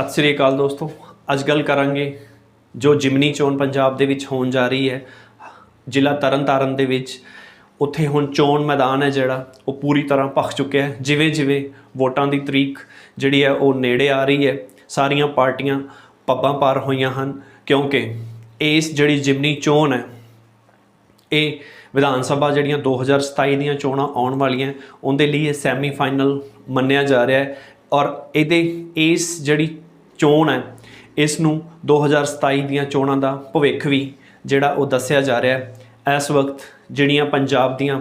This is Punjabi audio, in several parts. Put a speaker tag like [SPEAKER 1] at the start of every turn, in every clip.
[SPEAKER 1] ਸਤਿ ਸ੍ਰੀ ਅਕਾਲ ਦੋਸਤੋ। ਅੱਜ ਗੱਲ ਕਰਾਂਗੇ ਜੋ ਜਿਮਨੀ ਚੋਣ ਪੰਜਾਬ ਦੇ ਵਿੱਚ ਹੋਣ ਜਾ ਰਹੀ ਹੈ, ਜ਼ਿਲ੍ਹਾ ਤਰਨਤਾਰਨ ਦੇ ਵਿੱਚ। ਉੱਥੇ ਹੁਣ ਚੋਣ ਮੈਦਾਨ ਹੈ ਜਿਹੜਾ, ਉਹ ਪੂਰੀ ਤਰ੍ਹਾਂ ਭਖ ਚੁੱਕਿਆ ਹੈ। ਜਿਵੇਂ ਜਿਵੇਂ ਵੋਟਾਂ ਦੀ ਤਰੀਕ ਜਿਹੜੀ ਹੈ, ਉਹ ਨੇੜੇ ਆ ਰਹੀ ਹੈ, ਸਾਰੀਆਂ ਪਾਰਟੀਆਂ ਪੱਬਾਂ ਪਾਰ ਹੋਈਆਂ ਹਨ, ਕਿਉਂਕਿ ਇਸ ਜਿਹੜੀ ਜਿਮਨੀ ਚੋਣ ਹੈ, ਇਹ ਵਿਧਾਨ ਸਭਾ ਜਿਹੜੀਆਂ 2027 ਦੀਆਂ ਚੋਣਾਂ ਆਉਣ ਵਾਲੀਆਂ, ਉਹਦੇ ਲਈ ਇਹ ਸੈਮੀ ਫਾਈਨਲ ਮੰਨਿਆ ਜਾ ਰਿਹਾ ਹੈ। ਔਰ ਇਹਦੇ, ਇਸ ਜਿਹੜੀ ਚੋਣ ਹੈ। ਇਸ ਨੂੰ 2027 ਦੀਆਂ ਚੋਣਾਂ ਦਾ ਭਵਿੱਖ ਵੀ ਜਿਹੜਾ ਉਹ ਦੱਸਿਆ ਜਾ ਰਿਹਾ ਹੈ। ਇਸ ਵਕਤ ਜਿਹੜੀਆਂ ਪੰਜਾਬ ਦੀਆਂ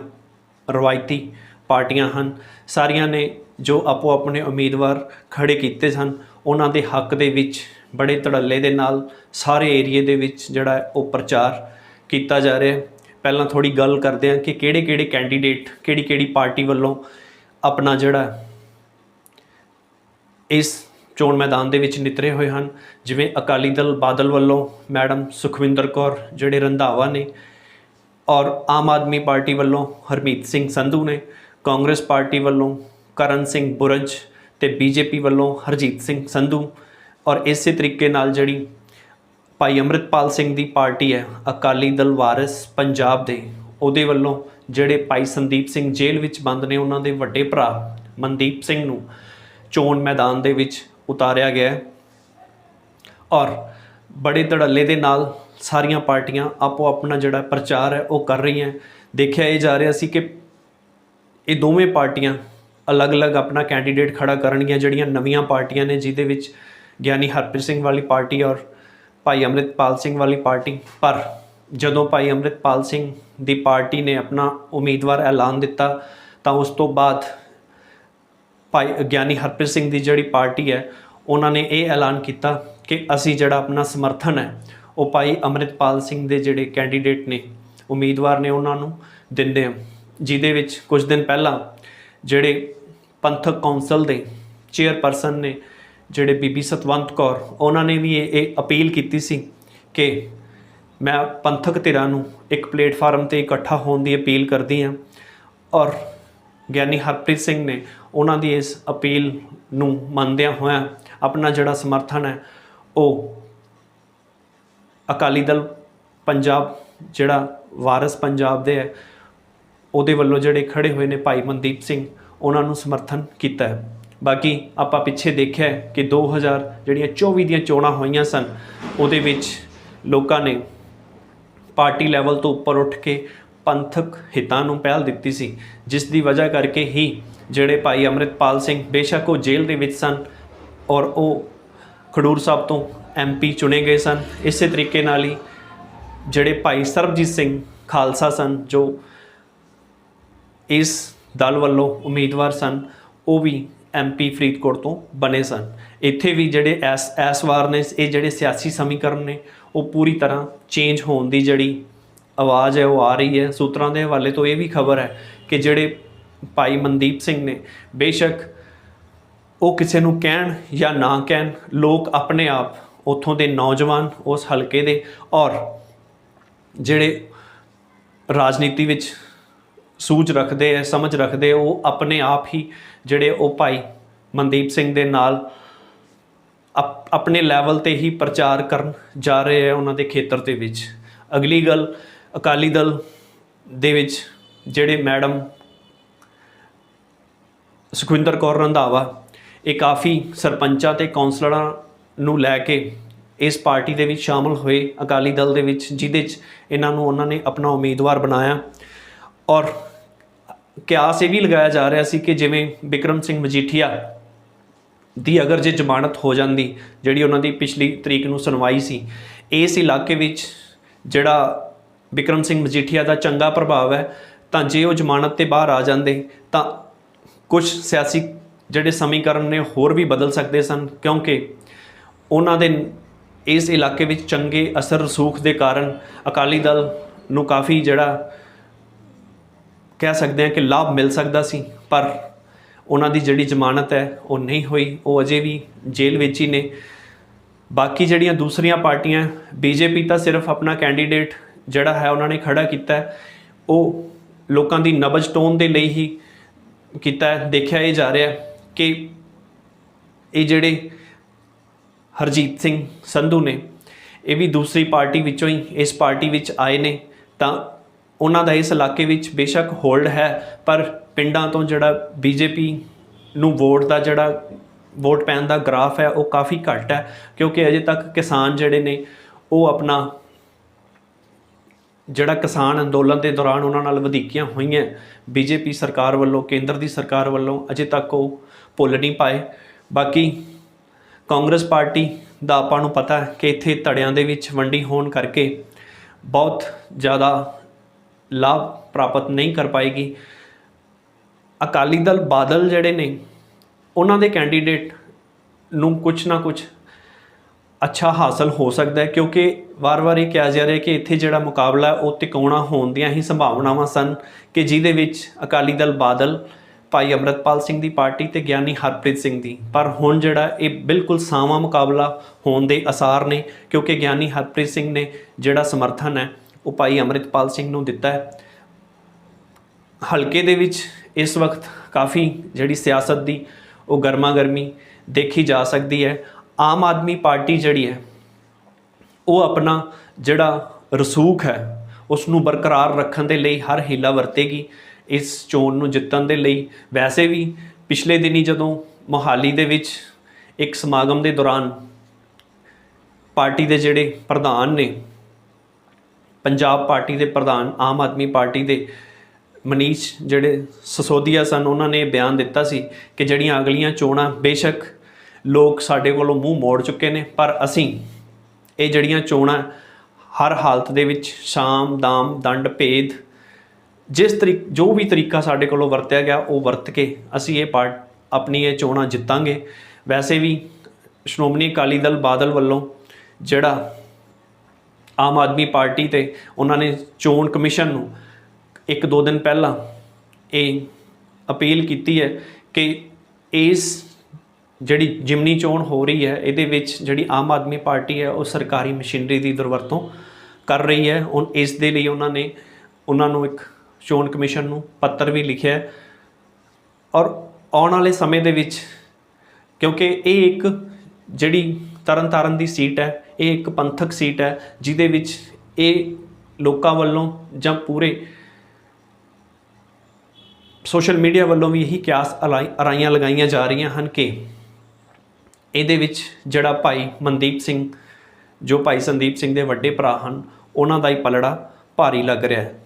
[SPEAKER 1] ਰਵਾਇਤੀ ਪਾਰਟੀਆਂ ਹਨ, ਸਾਰੀਆਂ ਨੇ ਜੋ ਆਪੋ ਆਪਣੇ ਉਮੀਦਵਾਰ ਖੜੇ ਕੀਤੇ ਸਨ, ਉਹਨਾਂ ਦੇ ਹੱਕ ਦੇ ਵਿੱਚ, ਬੜੇ ਧੜੱਲੇ ਦੇ ਨਾਲ ਸਾਰੇ ਏਰੀਏ ਦੇ ਵਿੱਚ ਜਿਹੜਾ ਉਹ ਪ੍ਰਚਾਰ ਕੀਤਾ ਜਾ ਰਿਹਾ ਹੈ। ਪਹਿਲਾਂ ਥੋੜੀ ਗੱਲ ਕਰਦੇ ਹਾਂ ਕਿ ਕਿਹੜੇ ਕਿਹੜੇ ਕੈਂਡੀਡੇਟ ਕਿਹੜੀ ਕਿਹੜੀ ਪਾਰਟੀ ਵੱਲੋਂ ਆਪਣਾ ਜਿਹੜਾ ਇਸ ਚੋਣ ਮੈਦਾਨ ਦੇ ਵਿੱਚ ਨਿਤਰੇ ਹੋਏ ਹਨ। ਜਿਵੇਂ ਅਕਾਲੀ ਦਲ ਬਾਦਲ ਵੱਲੋਂ ਮੈਡਮ ਸੁਖਵਿੰਦਰ ਕੌਰ, ਜਿਹੜੇ ਰੰਧਾਵਾ ਨੇ, ਔਰ ਆਮ ਆਦਮੀ ਪਾਰਟੀ ਵੱਲੋਂ ਹਰਮੀਤ ਸਿੰਘ ਸੰਧੂ ਨੇ, ਕਾਂਗਰਸ ਪਾਰਟੀ ਵੱਲੋਂ ਕਰਨ ਸਿੰਘ ਬੁਰਜ ਤੇ ਬੀਜੇਪੀ ਵੱਲੋਂ ਹਰਜੀਤ ਸਿੰਘ ਸੰਧੂ, ਔਰ ਇਸੇ ਤਰੀਕੇ ਨਾਲ ਜਿਹੜੀ ਭਾਈ ਅੰਮ੍ਰਿਤਪਾਲ ਸਿੰਘ ਦੀ ਪਾਰਟੀ ਹੈ, ਅਕਾਲੀ ਦਲ ਵਾਰਿਸ ਪੰਜਾਬ ਦੇ, ਉਹਦੇ ਵੱਲੋਂ ਜਿਹੜੇ ਭਾਈ ਸੰਦੀਪ ਸਿੰਘ ਜੇਲ੍ਹ ਵਿੱਚ ਬੰਦ ਨੇ, ਉਹਨਾਂ ਦੇ ਵੱਡੇ ਭਰਾ ਮਨਦੀਪ ਸਿੰਘ ਨੂੰ ਚੋਣ ਮੈਦਾਨ ਦੇ ਵਿੱਚ ਉਤਾਰਿਆ ਗਿਆ ਹੈ। ਔਰ ਬੜੇ ਧੜੱਲੇ ਦੇ ਨਾਲ ਸਾਰੀਆਂ ਪਾਰਟੀਆਂ ਆਪੋ ਆਪਣਾ ਜਿਹੜਾ ਪ੍ਰਚਾਰ ਹੈ, ਉਹ ਕਰ ਰਹੀਆਂ ਦੇਖਿਆ ਇਹ ਜਾ ਰਿਹਾ ਸੀ ਕਿ ਇਹ ਦੋਵੇਂ ਪਾਰਟੀਆਂ ਅਲੱਗ-ਅਲੱਗ ਆਪਣਾ ਕੈਂਡੀਡੇਟ ਖੜਾ ਕਰਨਗੀਆਂ, ਜਿਹੜੀਆਂ ਨਵੀਆਂ ਪਾਰਟੀਆਂ ਨੇ, ਜਿਹਦੇ ਵਿੱਚ ਗਿਆਨੀ ਹਰਪ੍ਰੀਤ ਸਿੰਘ ਵਾਲੀ ਪਾਰਟੀ ਔਰ ਭਾਈ ਅੰਮ੍ਰਿਤਪਾਲ ਸਿੰਘ ਵਾਲੀ ਪਾਰਟੀ। ਪਰ ਜਦੋਂ ਭਾਈ ਅੰਮ੍ਰਿਤਪਾਲ ਸਿੰਘ ਦੀ ਪਾਰਟੀ ਨੇ ਆਪਣਾ ਉਮੀਦਵਾਰ ਐਲਾਨ ਦਿੱਤਾ, ਤਾਂ ਉਸ ਤੋਂ ਬਾਅਦ ਭਾਈ ਗਿਆਨੀ ਹਰਪ੍ਰੀਤ ਸਿੰਘ ਦੀ ਜਿਹੜੀ ਪਾਰਟੀ ਹੈ, ਉਹਨਾਂ ਨੇ ਇਹ ਐਲਾਨ ਕੀਤਾ ਕਿ ਅਸੀਂ ਜਿਹੜਾ ਆਪਣਾ ਸਮਰਥਨ ਹੈ, ਉਹ ਭਾਈ ਅੰਮ੍ਰਿਤਪਾਲ ਸਿੰਘ ਦੇ ਜਿਹੜੇ ਕੈਂਡੀਡੇਟ ਨੇ, ਉਮੀਦਵਾਰ ਨੇ ਉਹਨਾਂ ਨੂੰ ਦਿੰਦੇ ਹਾਂ। ਜਿਹਦੇ ਵਿੱਚ ਕੁਝ ਦਿਨ ਪਹਿਲਾਂ ਜਿਹੜੇ ਪੰਥਕ ਕੌਂਸਲ ਦੇ ਚੇਅਰਪਰਸਨ ਨੇ, ਜਿਹੜੇ ਬੀਬੀ ਸਤਵੰਤ ਕੌਰ, ਉਹਨਾਂ ਨੇ ਵੀ ਇਹ ਅਪੀਲ ਕੀਤੀ ਸੀ ਕਿ ਮੈਂ ਪੰਥਕ ਧਿਰਾਂ ਨੂੰ ਇੱਕ ਪਲੇਟਫਾਰਮ ਤੇ ਇਕੱਠਾ ਹੋਣ ਦੀ ਅਪੀਲ ਕਰਦੀ ਹਾਂ ਔਰ ਗਿਆਨੀ ਹਰਪ੍ਰੀਤ ਸਿੰਘ ਨੇ ਉਹਨਾਂ ਦੀ ਇਸ ਅਪੀਲ ਨੂੰ ਮੰਨਦਿਆਂ ਹੋਇਆਂ ਆਪਣਾ ਜਿਹੜਾ ਸਮਰਥਨ ਹੈ, ਉਹ ਅਕਾਲੀ ਦਲ ਪੰਜਾਬ, ਜਿਹੜਾ ਵਾਰਿਸ ਪੰਜਾਬ ਦੇ ਹੈ, ਉਹਦੇ ਵੱਲੋਂ ਜਿਹੜੇ ਖੜੇ ਹੋਏ ਨੇ ਭਾਈ ਮਨਦੀਪ ਸਿੰਘ, ਉਹਨਾਂ ਨੂੰ ਸਮਰਥਨ ਕੀਤਾ ਹੈ। ਬਾਕੀ ਆਪਾਂ ਪਿੱਛੇ ਦੇਖਿਆ ਹੈ ਕਿ 2000 ਜਿਹੜੀਆਂ 24 ਦੀਆਂ ਚੋਣਾਂ ਹੋਈਆਂ ਸਨ, ਉਹਦੇ ਵਿੱਚ ਲੋਕਾਂ ਨੇ ਪਾਰਟੀ ਲੈਵਲ ਤੋਂ ਉੱਪਰ ਉੱਠ ਕੇ ਪੰਥਕ ਹਿੱਤਾਂ ਨੂੰ ਪਹਿਲ ਦਿੱਤੀ ਸੀ, ਜਿਸ ਦੀ ਵਜ੍ਹਾ ਕਰਕੇ ਹੀ ਜਿਹੜੇ ਭਾਈ ਅੰਮ੍ਰਿਤਪਾਲ ਸਿੰਘ ਬੇਸ਼ੱਕ ਉਹ ਜੇਲ੍ਹ ਦੇ ਵਿੱਚ ਸਨ ਔਰ ਉਹ ਖਡੂਰ ਸਾਹਿਬ ਤੋਂ ਐਮਪੀ ਚੁਣੇ ਗਏ ਸਨ। ਇਸੇ ਤਰੀਕੇ ਨਾਲ ਹੀ ਜਿਹੜੇ ਭਾਈ ਸਰਬਜੀਤ ਸਿੰਘ ਖਾਲਸਾ ਸਨ, ਜੋ ਇਸ ਦਲ ਵੱਲੋਂ ਉਮੀਦਵਾਰ ਸਨ, ਉਹ ਵੀ ਐਮਪੀ ਫਰੀਦਕੋਟ ਤੋਂ ਬਣੇ ਸਨ। ਇੱਥੇ ਵੀ ਜਿਹੜੇ ਐਸ ਐਸ ਵਾਰ ਨੇ, ਇਹ ਜਿਹੜੇ ਸਿਆਸੀ ਸਮੀਕਰਨ ਨੇ, ਉਹ ਪੂਰੀ ਤਰ੍ਹਾਂ ਚੇਂਜ ਹੋਣ ਦੀ ਜਿਹੜੀ ਆਵਾਜ਼ ਹੈ ਉਹ ਆ ਰਹੀ ਹੈ। ਸੂਤਰਾਂ ਦੇ ਹਵਾਲੇ ਤੋਂ ਇਹ ਵੀ ਖਬਰ ਹੈ ਕਿ ਜਿਹੜੇ ਭਾਈ ਮਨਦੀਪ ਸਿੰਘ ਨੇ ਬੇਸ਼ੱਕ ਉਹ ਕਿਸੇ ਨੂੰ ਕਹਿਣ ਜਾਂ ਨਾ ਕਹਿਣ ਲੋਕ ਆਪਣੇ ਆਪ ਉੱਥੋਂ ਦੇ ਨੌਜਵਾਨ ਉਸ ਹਲਕੇ ਦੇ ਔਰ ਜਿਹੜੇ ਰਾਜਨੀਤੀ ਵਿੱਚ ਸੂਝ ਰੱਖਦੇ ਐ ਸਮਝ ਰੱਖਦੇ ਆ, ਉਹ ਆਪਣੇ ਆਪ ਹੀ ਜਿਹੜੇ ਉਹ ਭਾਈ ਮਨਦੀਪ ਸਿੰਘ ਦੇ ਨਾਲ ਅਪ- ਆਪਣੇ ਲੈਵਲ ਤੇ ਹੀ ਪ੍ਰਚਾਰ ਕਰਨ ਜਾ ਰਹੇ ਆ ਉਹਨਾਂ ਦੇ ਖੇਤਰ ਦੇ ਵਿੱਚ। ਅਗਲੀ ਗੱਲ ਅਕਾਲੀ ਦਲ ਦੇ ਵਿੱਚ ਜਿਹੜੇ ਮੈਡਮ ਸੁਖਵਿੰਦਰ ਕੌਰ ਰੰਧਾਵਾ, ਇਹ ਕਾਫੀ ਸਰਪੰਚਾਂ ਤੇ ਕੌਂਸਲਰਾਂ ਨੂੰ ਲੈ ਕੇ ਇਸ ਪਾਰਟੀ ਦੇ ਵਿੱਚ ਸ਼ਾਮਲ ਹੋਏ ਅਕਾਲੀ ਦਲ ਦੇ ਵਿੱਚ, ਜਿਹਦੇ 'ਚ ਇਹਨਾਂ ਨੂੰ ਉਹਨਾਂ ਨੇ ਆਪਣਾ ਉਮੀਦਵਾਰ ਬਣਾਇਆ। ਔਰ ਕਿਆਸ ਇਹ ਵੀ ਲਗਾਇਆ ਜਾ ਰਿਹਾ ਸੀ ਕਿ ਜਿਵੇਂ ਵਿਕਰਮ ਸਿੰਘ ਮਜੀਠੀਆ ਦੀ ਅਗਰ ਜੇ ਜ਼ਮਾਨਤ ਹੋ ਜਾਂਦੀ, ਜਿਹੜੀ ਉਹਨਾਂ ਦੀ ਪਿਛਲੀ ਤਰੀਕ ਨੂੰ ਸੁਣਵਾਈ ਸੀ, ਇਸ ਇਲਾਕੇ ਵਿੱਚ ਜਿਹੜਾ ਵਿਕਰਮ ਸਿੰਘ ਮਜੀਠੀਆ ਦਾ ਚੰਗਾ ਪ੍ਰਭਾਵ ਹੈ, ਤਾਂ ਜੇ ਉਹ ਜ਼ਮਾਨਤ ਤੇ ਬਾਹਰ ਆ ਜਾਂਦੇ, ਤਾਂ ਕੁਝ ਸਿਆਸੀ ਜਿਹੜੇ ਸਮੀਕਰਨ ਨੇ ਹੋਰ ਵੀ ਬਦਲ ਸਕਦੇ ਸਨ, ਕਿਉਂਕਿ ਉਹਨਾਂ ਦੇ ਇਸ ਇਲਾਕੇ ਵਿੱਚ ਚੰਗੇ ਅਸਰ ਰਸੂਖ ਦੇ ਕਾਰਨ ਅਕਾਲੀ ਦਲ ਨੂੰ ਕਾਫੀ ਜਿਹੜਾ ਕਹਿ ਸਕਦੇ ਹਾਂ ਕਿ ਲਾਭ ਮਿਲ ਸਕਦਾ ਸੀ, ਪਰ ਉਹਨਾਂ ਦੀ ਜਿਹੜੀ ਜ਼ਮਾਨਤ ਹੈ, ਉਹ ਨਹੀਂ ਹੋਈ। ਉਹ ਅਜੇ ਵੀ ਜੇਲ੍ਹ ਵਿੱਚ ਹੀ ਨੇ। ਬਾਕੀ ਜਿਹੜੀਆਂ ਦੂਸਰੀਆਂ ਪਾਰਟੀਆਂ, ਬੀਜੇਪੀ ਤਾਂ ਸਿਰਫ ਆਪਣਾ ਕੈਂਡੀਡੇਟ ਜਿਹੜਾ ਹੈ ਉਹਨਾਂ ਨੇ ਖੜਾ ਕੀਤਾ ਉਹ ਲੋਕਾਂ ਦੀ ਨਬਜ ਟੋਨ ਦੇ ਲਈ ਹੀ ਕੀਤਾ ਦੇਖਿਆ ਇਹ ਜਾ ਰਿਹਾ ਕਿ ਇਹ ਜਿਹੜੇ ਹਰਜੀਤ ਸਿੰਘ ਸੰਧੂ ਨੇ, ਇਹ ਵੀ ਦੂਸਰੀ ਪਾਰਟੀ ਵਿੱਚੋਂ ਹੀ ਇਸ ਪਾਰਟੀ ਵਿੱਚ ਆਏ ਨੇ, ਤਾਂ ਉਹਨਾਂ ਦਾ ਇਸ ਇਲਾਕੇ ਵਿੱਚ ਬੇਸ਼ੱਕ ਹੋਲਡ ਹੈ, ਪਰ ਪਿੰਡਾਂ ਤੋਂ ਜਿਹੜਾ ਬੀਜੇਪੀ ਨੂੰ ਵੋਟ ਦਾ ਜਿਹੜਾ ਵੋਟ ਪੈਣ ਦਾ ਗ੍ਰਾਫ ਹੈ, ਉਹ ਕਾਫੀ ਘੱਟ ਹੈ, ਕਿਉਂਕਿ ਅਜੇ ਤੱਕ ਕਿਸਾਨ ਜਿਹੜੇ ਨੇ, ਉਹ ਆਪਣਾ ਜਿਹੜਾ ਕਿਸਾਨ ਅੰਦੋਲਨ ਦੇ ਦੌਰਾਨ ਉਹਨਾਂ ਨਾਲ ਵਧੀਕੀਆਂ ਹੋਈਆਂ, ਬੀਜੇਪੀ ਸਰਕਾਰ ਵੱਲੋਂ, ਕੇਂਦਰ ਦੀ ਸਰਕਾਰ ਵੱਲੋਂ ਅਜੇ ਤੱਕ ਉਹ ਭੁੱਲ ਨਹੀਂ ਪਾਏ। ਬਾਕੀ ਕਾਂਗਰਸ ਪਾਰਟੀ ਦਾ ਆਪਾਂ ਨੂੰ ਪਤਾ ਹੈ ਕਿ ਇੱਥੇ ਧੜਿਆਂ ਦੇ ਵਿੱਚ ਵੰਡੀ ਹੋਣ ਕਰਕੇ ਬਹੁਤ ਜ਼ਿਆਦਾ ਲਾਭ ਪ੍ਰਾਪਤ ਨਹੀਂ ਕਰ ਪਾਏਗੀ। ਅਕਾਲੀ ਦਲ ਬਾਦਲ ਜਿਹੜੇ ਨੇ, ਉਹਨਾਂ ਦੇ ਕੈਂਡੀਡੇਟ ਨੂੰ ਕੁਝ ਨਾ ਕੁਝ ਅੱਛਾ ਹਾਸਲ ਹੋ ਸਕਦਾ ਹੈ, ਕਿਉਂਕਿ ਵਾਰ-ਵਾਰ ਇਹ ਕਿਹਾ ਜਾ ਰਿਹਾ ਕਿ ਇੱਥੇ ਜਿਹੜਾ ਮੁਕਾਬਲਾ ਉਹ ਤਿਕੋਣਾ ਹੋਣ ਦੀਆਂ ਹੀ ਸੰਭਾਵਨਾਵਾਂ ਸਨ ਕਿ ਜਿਹਦੇ ਵਿੱਚ ਅਕਾਲੀ ਦਲ ਬਾਦਲ ਭਾਈ ਅਮਰਤਪਾਲ ਸਿੰਘ ਦੀ ਪਾਰਟੀ ਤੇ ਗਿਆਨੀ ਹਰਪ੍ਰੀਤ ਸਿੰਘ ਦੀ। ਪਰ ਹੁਣ ਜਿਹੜਾ ਇਹ ਬਿਲਕੁਲ ਸਾਵਾਂ ਮੁਕਾਬਲਾ ਹੋਣ ਦੇ ਅਸਾਰ ਨੇ, ਕਿਉਂਕਿ ਗਿਆਨੀ ਹਰਪ੍ਰੀਤ ਸਿੰਘ ਨੇ ਜਿਹੜਾ ਸਮਰਥਨ ਹੈ, ਉਹ ਭਾਈ ਅਮਰਿਤਪਾਲ ਸਿੰਘ ਨੂੰ ਦਿੱਤਾ ਹੈ। ਹਲਕੇ ਦੇ ਵਿੱਚ ਇਸ ਵਕਤ ਕਾਫੀ ਜਿਹੜੀ ਸਿਆਸਤ ਦੀ ਉਹ ਗਰਮਾ ਗਰਮੀ ਦੇਖੀ ਜਾ ਸਕਦੀ ਹੈ। ਆਮ ਆਦਮੀ ਪਾਰਟੀ ਜਿਹੜੀ ਹੈ, ਉਹ ਆਪਣਾ ਜਿਹੜਾ ਰਸੂਖ ਹੈ ਉਸ ਨੂੰ ਬਰਕਰਾਰ ਰੱਖਣ ਦੇ ਲਈ ਹਰ ਹੀਲਾ ਵਰਤੇਗੀ, ਇਸ ਚੋਣ ਨੂੰ ਜਿੱਤਣ ਦੇ ਲਈ। ਵੈਸੇ ਵੀ ਪਿਛਲੇ ਦਿਨੀ ਜਦੋਂ ਮੋਹਾਲੀ ਦੇ ਵਿੱਚ ਇੱਕ ਸਮਾਗਮ ਦੇ ਦੌਰਾਨ ਪਾਰਟੀ ਦੇ ਜਿਹੜੇ ਪ੍ਰਧਾਨ ਨੇ, ਪੰਜਾਬ ਪਾਰਟੀ ਦੇ ਪ੍ਰਧਾਨ, ਆਮ ਆਦਮੀ ਪਾਰਟੀ ਦੇ ਮਨੀਸ਼ ਜਿਹੜੇ ਸਸੋਦੀਆ ਸਨ, ਉਹਨਾਂ ਨੇ ਇਹ ਬਿਆਨ ਦਿੱਤਾ ਸੀ ਕਿ ਜਿਹੜੀਆਂ ਅਗਲੀਆਂ ਚੋਣਾਂ ਬੇਸ਼ੱਕ ਲੋਕ ਸਾਡੇ ਕੋਲੋਂ ਮੂੰਹ ਮੋੜ ਚੁੱਕੇ ਨੇ, ਪਰ ਅਸੀਂ ਇਹ ਜਿਹੜੀਆਂ ਚੋਣਾਂ ਹਰ ਹਾਲਤ ਦੇ ਵਿੱਚ ਸ਼ਾਮ, ਦਾਮ, ਦੰਡ, ਭੇਦ, ਜਿਸ ਤਰੀਕ, ਜੋ ਵੀ ਤਰੀਕਾ ਸਾਡੇ ਕੋਲੋਂ ਵਰਤਿਆ ਗਿਆ, ਉਹ ਵਰਤ ਕੇ ਅਸੀਂ ਇਹ ਪਾਰਟ, ਆਪਣੀ ਇਹ ਚੋਣਾਂ ਜਿੱਤਾਂਗੇ। ਵੈਸੇ ਵੀ ਸ਼੍ਰੋਮਣੀ ਅਕਾਲੀ ਦਲ ਬਾਦਲ ਵੱਲੋਂ ਜਿਹੜਾ ਆਮ ਆਦਮੀ ਪਾਰਟੀ ਤੇ ਉਹਨਾਂ ਨੇ ਚੋਣ ਕਮਿਸ਼ਨ ਨੂੰ ਇੱਕ ਦੋ ਦਿਨ ਪਹਿਲਾਂ ਇਹ ਅਪੀਲ ਕੀਤੀ ਹੈ ਕਿ ਇਸ ਜਿਹੜੀ ਜਿਮਨੀ ਚੋਣ ਹੋ ਰਹੀ ਹੈ, ਇਹਦੇ ਵਿੱਚ ਜਿਹੜੀ ਆਮ ਆਦਮੀ ਪਾਰਟੀ ਹੈ, ਉਹ ਸਰਕਾਰੀ ਮਸ਼ੀਨਰੀ ਦੀ ਦੁਰਵਰਤੋਂ ਕਰ ਰਹੀ ਹੈ। ਹੁਣ ਇਸ ਦੇ ਲਈ ਉਹਨਾਂ ਨੇ, ਉਹਨਾਂ ਨੂੰ ਇੱਕ ਚੋਣ ਕਮਿਸ਼ਨ ਨੂੰ ਪੱਤਰ ਵੀ ਲਿਖਿਆ ਔਰ ਆਉਣ ਵਾਲੇ ਸਮੇਂ ਦੇ ਵਿੱਚ, ਕਿਉਂਕਿ ਇਹ ਇੱਕ ਜਿਹੜੀ ਤਰਨਤਾਰਨ ਦੀ ਸੀਟ ਹੈ, ਇਹ ਇੱਕ ਪੰਥਕ ਸੀਟ ਹੈ, ਜਿਹਦੇ ਵਿੱਚ ਇਹ ਲੋਕਾਂ ਵੱਲੋਂ ਜਾਂ ਪੂਰੇ ਸੋਸ਼ਲ ਮੀਡੀਆ ਵੱਲੋਂ ਵੀ ਇਹੀ ਕਿਆਸ ਅਲਾਈ- ਅਰਾਈਆਂ ਲਗਾਈਆਂ ਜਾ ਰਹੀਆਂ ਹਨ ਕਿ ਇਹਦੇ ਵਿੱਚ ਜਿਹੜਾ ਭਾਈ ਮਨਦੀਪ ਸਿੰਘ, ਜੋ ਭਾਈ ਸੰਦੀਪ ਸਿੰਘ ਦੇ ਵੱਡੇ ਭਰਾ ਹਨ, ਉਹਨਾਂ ਦਾ ਹੀ ਪਲੜਾ ਭਾਰੀ ਲੱਗ ਰਿਹਾ ਹੈ।